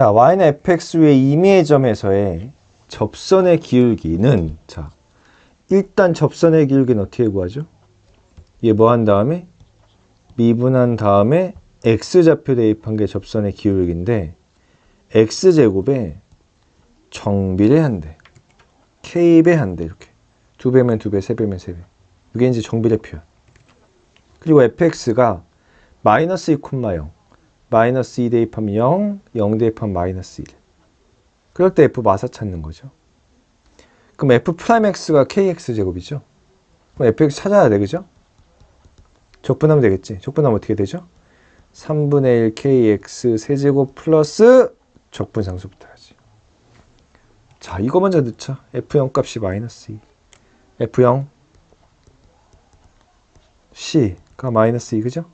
자, y는 fx의 임의의 점에서의 접선의 기울기는 자, 일단 접선의 기울기는 어떻게 구하죠? 얘 뭐 한 다음에 미분한 다음에 x좌표 대입한 게 접선의 기울기인데 x제곱에 정비례 한대. k배 한대 이렇게. 두 배면 두 배, 세 배면 세 배. 이게 이제 정비례 표현. 그리고 fx가 마이너스 2, 0, 마이너스 2 대입하면 0, 0 대입하면 마이너스 1. 그럴 때 f 마사 찾는 거죠. 그럼 f 프라임 x가 kx 제곱이죠. 그럼 fx 찾아야 돼, 그죠? 적분하면 되겠지. 적분하면 어떻게 되죠? 3분의 1 kx 세제곱 플러스 적분 상수부터 하지. 자, 이거 먼저 넣자. f0 값이 마이너스 2. f0 c가 마이너스 2, 그죠?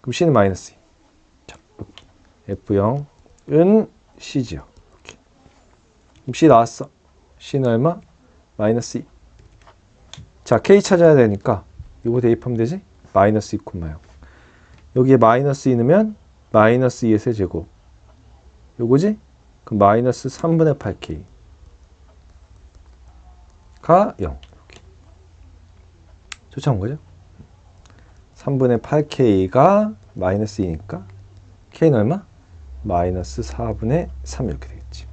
그럼 c는 마이너스 2. 자, f0은 c지요. 이렇게. 그럼 c 나왔어. c는 얼마? 마이너스 2. 자, k 찾아야 되니까 이거 대입하면 되지? 마이너스 2, 0. 여기에 마이너스 2 넣으면 마이너스 2의 세제곱. 요거지? 그럼 마이너스 3분의 8k. 가 0. 이렇게. 쫓아온 거죠? 3분의 8k가 마이너스 2니까 k는 얼마? 마이너스 4분의 3 이렇게 되겠지.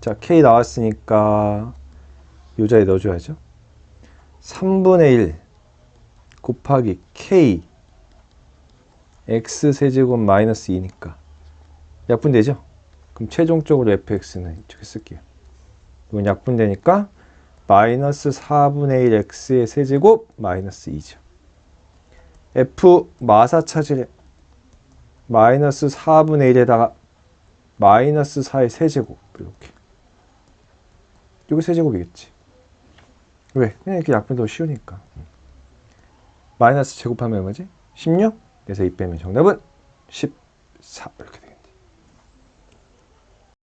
자, k 나왔으니까 요 자리에 넣어줘야죠. 3분의 1 곱하기 k x 세제곱 마이너스 2니까 약분되죠? 그럼 최종적으로 fx는 이쪽에 쓸게요. 이건 약분되니까 마이너스 4분의 1 x의 세제곱 마이너스 2죠. f 마사 찾으래. 마이너스 4분의 1에다가 마이너스 4의 세제곱 이렇게. 이거 세제곱이겠지. 왜? 그냥 이렇게 약분 더 쉬우니까. 마이너스 제곱하면 얼마지? 16? 그래서 2 빼면 정답은 14 이렇게 되겠지.